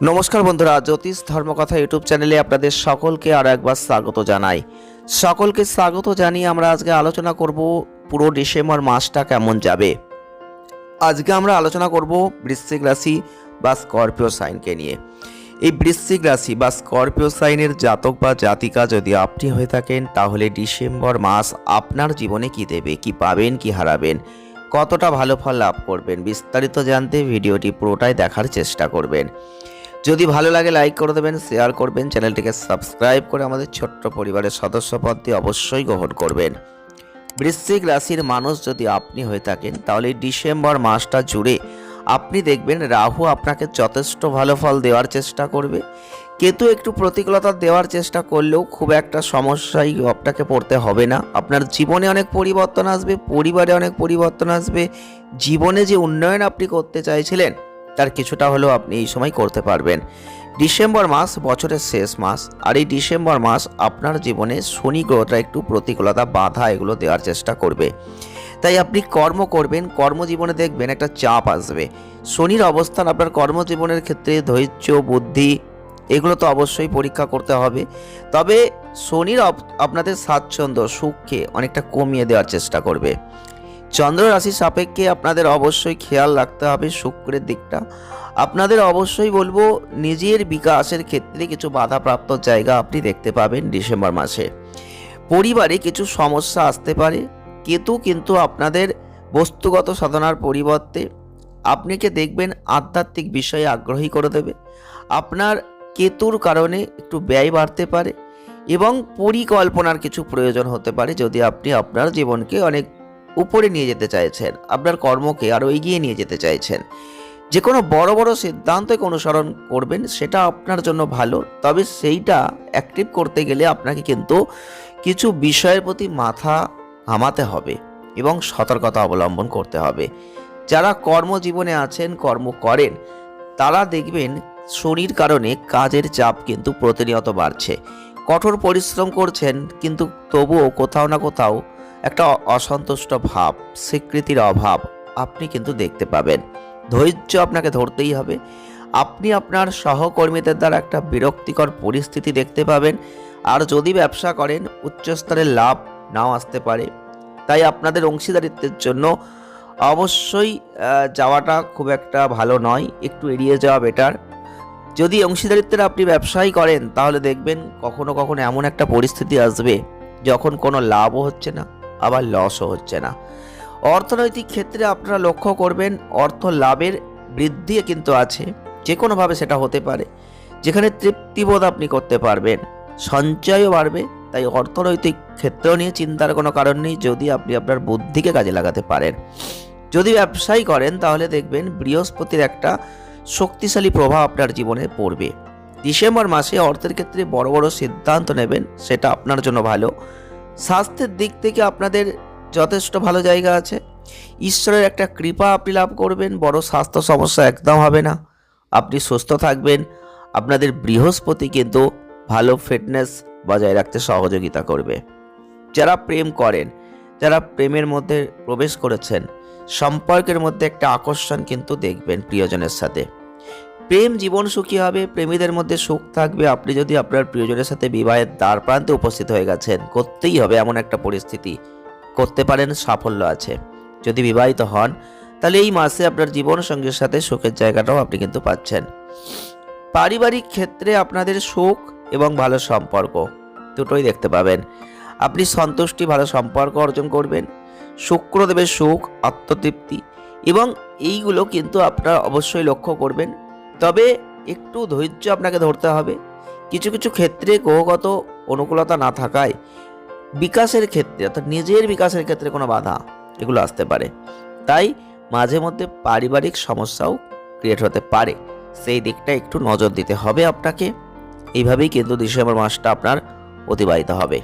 নমস্কার বন্ধুরা, জ্যোতিষ ধর্মকথা ইউটিউব চ্যানেলে আপনাদের সকলকে আরও একবার স্বাগত জানাই। সকলকে স্বাগত জানিয়ে আমরা আজকে আলোচনা করব পুরো ডিসেম্বর মাসটা কেমন যাবে। আজকে আমরা আলোচনা করব বৃশ্চিক রাশি বা স্করপিও সাইনকে নিয়ে। এই বৃশ্চিক রাশি বা স্করপিও সাইনের জাতক বা জাতিকা যদি আপনি হয়ে থাকেন, তাহলে ডিসেম্বর মাস আপনার জীবনে কি দেবে, কি পাবেন, কি হারাবেন, কতটা ভালো ফল লাভ করবেন, বিস্তারিত জানতে ভিডিওটি পুরোটাই দেখার চেষ্টা করবেন। যদি ভালো লাগে লাইক করে দেবেন শেয়ার করবেন চ্যানেলটিকে সাবস্ক্রাইব করে আমাদের ছোট্ট পরিবারের সদস্যপদটি অবশ্যই গ্রহণ করবেন। বৃশ্চিক রাশির মানুষ যদি আপনি হয়ে থাকেন, তাহলে ডিসেম্বর মাসটা জুড়ে আপনি দেখবেন রাহু আপনাকে যথেষ্ট ভালো ফল দেওয়ার চেষ্টা করবে। কেতু একটু প্রতিকূলতা দেওয়ার চেষ্টা করলেও খুব একটা সমস্যাই আপনাকে পড়তে হবে না। আপনার জীবনে অনেক পরিবর্তন আসবে, পরিবারে অনেক পরিবর্তন আসবে। জীবনে যে উন্নয়ন আপনি করতে চাইছিলেন তার কিছুটা হলেও আপনি এই সময় করতে পারবেন। ডিসেম্বর মাস বছরের শেষ মাস, আর এই ডিসেম্বর মাস আপনার জীবনে শনি গ্রহটা একটু প্রতিকূলতা, বাধা এগুলো দেওয়ার চেষ্টা করবে। তাই আপনি কর্ম করবেন, কর্মজীবনে দেখবেন একটা চাপ আসবে। শনির অবস্থান আপনার কর্মজীবনের ক্ষেত্রে, ধৈর্য, বুদ্ধি, এগুলো তো অবশ্যই পরীক্ষা করতে হবে। তবে শনির আপনাদের স্বাচ্ছন্দ্য, সুখকে অনেকটা কমিয়ে দেওয়ার চেষ্টা করবে। চন্দ্র রাশি সাপেক্ষে আপনাদের অবশ্যই খেয়াল রাখতে হবে শুক্রের দিকটা। আপনাদের অবশ্যই বলব, নিজের বিকাশের ক্ষেত্রে কিছু বাধাপ্রাপ্ত জায়গা আপনি দেখতে পাবেন ডিসেম্বর মাসে। পরিবারে কিছু সমস্যা আসতে পারে। কেতু কিন্তু আপনাদের বস্তুগত সাধনার পরিবর্তে আপনাকে দেখবেন আধ্যাত্মিক বিষয়ে আগ্রহী করে দেবে। আপনার কেতুর কারণে একটু ব্যয় বাড়তে পারে এবং পরিকল্পনার কিছু প্রয়োজন হতে পারে যদি আপনি আপনার জীবনকে অনেক উপরে নিয়ে যেতে চাইছেন। আপনার কর্মকে আরও এগিয়ে নিয়ে যেতে চাইছেন। যে কোনো বড় বড় সিদ্ধান্তকে অনুসরণ করবেন, সেটা আপনার জন্য ভালো। তবে সেইটা অ্যাক্টিভ করতে গেলে আপনাকে কিন্তু কিছু বিষয়ের প্রতি মাথা ঘামাতে হবে এবং সতর্কতা অবলম্বন করতে হবে। যারা কর্মজীবনে আছেন, কর্ম করেন, তারা দেখবেন শনির কারণে কাজের চাপ কিন্তু প্রতিনিয়ত বাড়ছে। কঠোর পরিশ্রম করছেন, কিন্তু তবুও কোথাও না কোথাও একটা অসন্তুষ্ট ভাব, স্বীকৃতির অভাব আপনি কিন্তু দেখতে পাবেন। ধৈর্য আপনাকে ধরতেই হবে। আপনি আপনার সহকর্মীদের দ্বারা একটা বিরক্তিকর পরিস্থিতি দেখতে পাবেন। আর যদি ব্যবসা করেন উচ্চস্তরের লাভ নাও আসতে পারে। তাই আপনাদের অংশীদারিত্বের জন্য অবশ্যই যাওয়াটা খুব একটা ভালো নয়। একটু এড়িয়ে যাওয়া বেটার যদি অংশীদারিত্বের আপনি ব্যবসাই করেন, তাহলে দেখবেন কখনো কখনো এমন একটা পরিস্থিতি আসবে যখন কোনো লাভও হচ্ছে না। আবার লসও হচ্ছে না। অর্থনৈতিক ক্ষেত্রে আপনারা লক্ষ্য করবেন, অর্থ লাভের বৃদ্ধি কিন্তু আছে যে কোনোভাবে সেটা হতে পারে। যেখানে তৃপ্তিবোধ আপনি করতে পারবেন, সঞ্চয়ও বাড়বে, তাই অর্থনৈতিক ক্ষেত্র নিয়ে চিন্তার কোনো কারণ নেই, যদি আপনি আপনার বুদ্ধিকে কাজে লাগাতে পারেন। যদি ব্যবসায়ী করেন, তাহলে দেখবেন বৃহস্পতির একটা শক্তিশালী প্রভাব আপনার জীবনে পড়বে। ডিসেম্বর মাসে অর্থের ক্ষেত্রে বড় বড় সিদ্ধান্ত নেবেন, সেটা আপনার জন্য ভালো। স্বাস্থ্যের দিক থেকে আপনাদের যথেষ্ট ভালো জায়গা আছে। ঈশ্বরের একটা কৃপা আপনি লাভ করবেন, বড় স্বাস্থ্য সমস্যা একদম হবে না। আপনি সুস্থ থাকবেন, আপনাদের বৃহস্পতি কিন্তু ভালো ফিটনেস বজায় রাখতে সহযোগিতা করবে। যারা প্রেম করেন, যারা প্রেমের মধ্যে প্রবেশ করেছেন, সম্পর্কের মধ্যে একটা আকর্ষণ কিন্তু দেখবেন প্রিয়জনের সাথে। প্রেম জীবন সুখী হবে, প্রেমীদের মধ্যে সুখ থাকবে। আপনি যদি আপনার প্রিয়জনের সাথে বিবাহের দ্বার প্রান্তে উপস্থিত হয়ে গেছেন, করতেই হবে এমন একটা পরিস্থিতি। করতে পারেন, সাফল্য আছে। যদি বিবাহিত হন, তাহলে এই মাসে আপনার জীবন সঙ্গীর সাথে সুখের জায়গাটাও আপনি কিন্তু পাচ্ছেন। পারিবারিক ক্ষেত্রে আপনাদের সুখ এবং ভালো সম্পর্ক দুটোই দেখতে পাবেন। আপনি সন্তুষ্টি, ভালো সম্পর্ক অর্জন করবেন, শুক্রদেবের সুখ, আত্মতৃপ্তি এবং এইগুলো কিন্তু আপনারা অবশ্যই লক্ষ্য করবেন। তবে একটু ধৈর্য আপনাকে ধরতে হবে। কিছু কিছু ক্ষেত্রে গ্রহগত অনুকূলতা না থাকায় বিকাশের ক্ষেত্রে, অর্থাৎ নিজের বিকাশের ক্ষেত্রে কোনো বাধা এগুলো আসতে পারে। তাই মাঝে মধ্যে পারিবারিক সমস্যাও ক্রিয়েট হতে পারে। সেই দিকটা একটু নজর দিতে হবে আপনাকে। এইভাবেই কিন্তু ডিসেম্বর মাসটা আপনার অতিবাহিত হবে।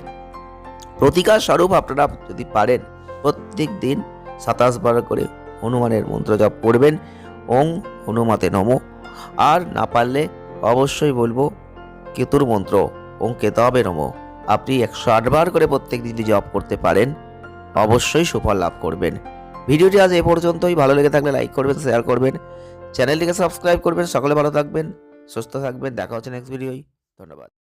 প্রতিকার স্বরূপ আপনারা যদি পারেন, প্রত্যেক দিন সাতাশ বার করে হনুমানের মন্ত্র জপ করবেন। ওং হনুমাতে নমো। আর না পারলে অবশ্যই বলব কেতুর মন্ত্র, ওং কেতবে নমো। আপনি একশো আটবার করে প্রত্যেক দিন যদি জপ করতে পারেন, অবশ্যই সুফল লাভ করবেন। ভিডিওটি আজ এ পর্যন্তই। ভালো লেগে থাকলে লাইক করবেন শেয়ার করবেন চ্যানেলটিকে সাবস্ক্রাইব করবেন, সকলে ভালো থাকবেন, সুস্থ থাকবেন। দেখা হচ্ছে নেক্সট ভিডিওই ধন্যবাদ।